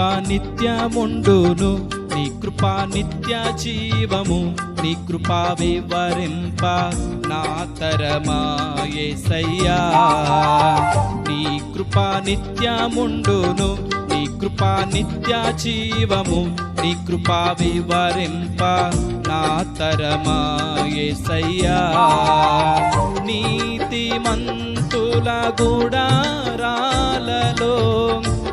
కృపా నిత్యముండును నీ కృపా నిత్య జీవము నీ కృపా వివరింప నా తరమాయేసయ్యా నీ కృపా నిత్యముండును నీ కృపా నిత్య జీవము నీ కృపా వివరింప నా తరమాయసయ్యా నీతి మంతుల గుడారాలలో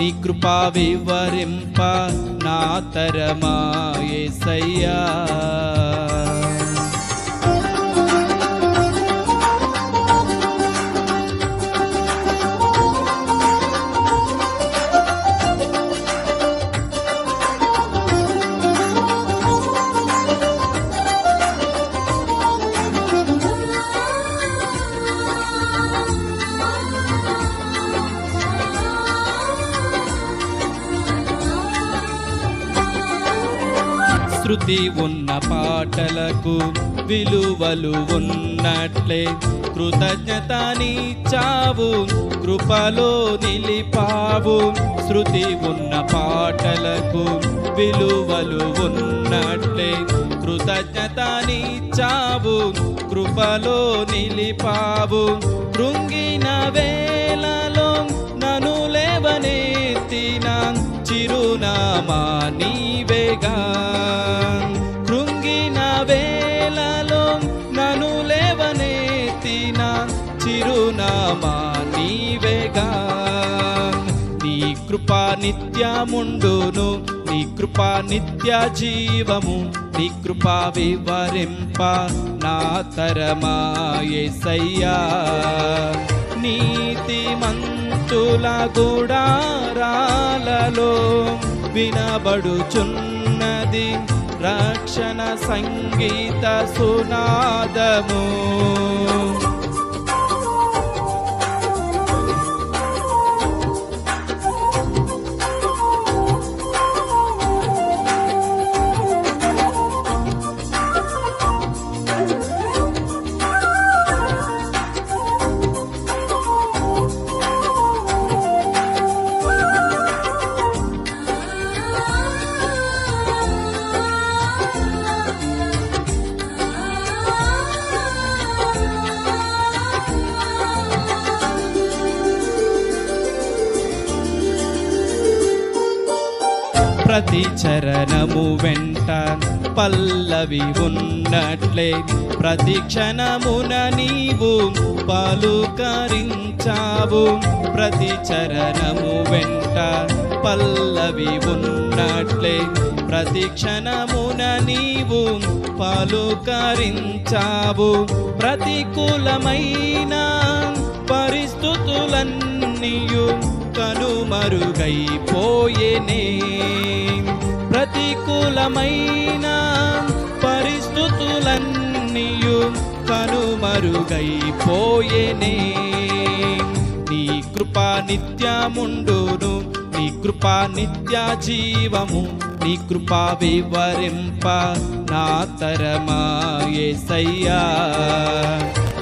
నీ కృపా వివరింప నా తరమాయేసయ్యా శృతి ఉన్న పాటలకు విలువలు ఉన్నట్లే. కృతజ్ఞత చావు కృపలో నిలిపావు. శృతి ఉన్న పాటలకు విలువలు ఉన్నట్లే. కృతజ్ఞత చావు కృపలో నిలిపావు. కృంగిన వేలలో నను లేవనెత్తిన. చిరునామా నీవేగా. చిరునామా నీవేగా. నీ కృపా నిత్యముండును నీ కృపా నిత్య జీవము నీ కృపా వివరింప నా తరమాయసయ్యా నీతి మంతుల గుడారాలలో వినబడుచున్నది రక్షణ సంగీత సునాదము. ప్రతి చరణము వెంట పల్లవి ఉన్నట్లే. ప్రతి క్షణమున నీవు పలుకరించావు. ప్రతి చరణము వెంట పల్లవి ఉన్నట్లే. ప్రతి క్షణమున నీవు పలుకరించావు. ప్రతికూలమైన పరిస్థితులన్నీయు కనుమరుగైపోయేనే ప్రతికూలమైన పరిస్థితులన్నీయు కనుమరుగైపోయేనే నీ కృపా నిత్యముండును నీ కృపా నిత్య జీవము నీ కృపా వివరింప నా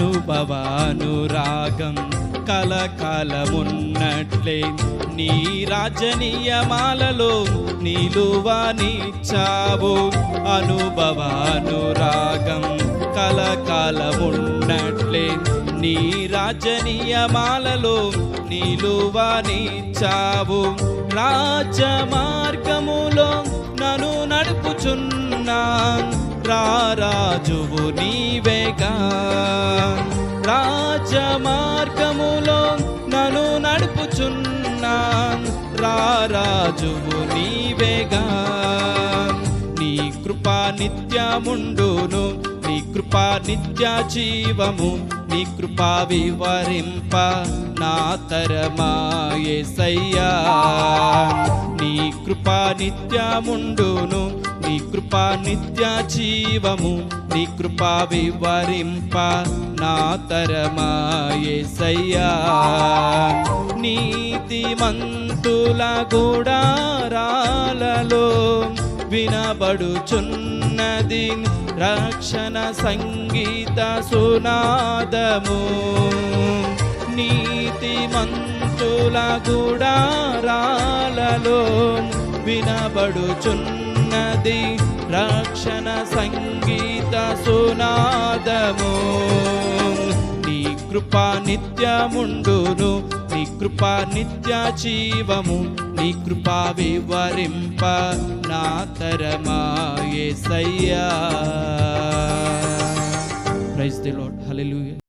అనుభవానురాగం కలకాలమున్నట్లే. నీ రాజనీయమాలలో నిలువనిచ్చావు అనుభవానురాగం కలకాలమున్నట్లే. నీ రాజనీయమాలలో నిలువనిచ్చావు రాజమార్గములో నన్ను నడుపుచున్నా. రారాజువు నీవేగా రాజ మార్గములో నన్ను నడుపుచున్నా రారాజువు నీవేగా నీ కృపా నిత్యముండును నీ కృపా నిత్య జీవము నీ కృపా వివరింప నా తరమాయేసయ్యా నీ కృపా నిత్యముండును నీ కృపా నిత్య జీవము నీ కృప వివరింప నా తరమాయేసయ్యా నీతిమంతుల గుడారాలలో వినబడుచున్నది రక్షణ సంగీత సునాదము. నీతిమంతుల గుడారాలలో వినబడుచున్నది రక్షణ సంగీత సునాదము. నీ కృప నిత్యముండును నీ కృప నిత్య జీవము నీ కృప వివరింప నా తరమాయేసయ్యా ప్రైజ్ ది లార్డ్ హల్లెలూయా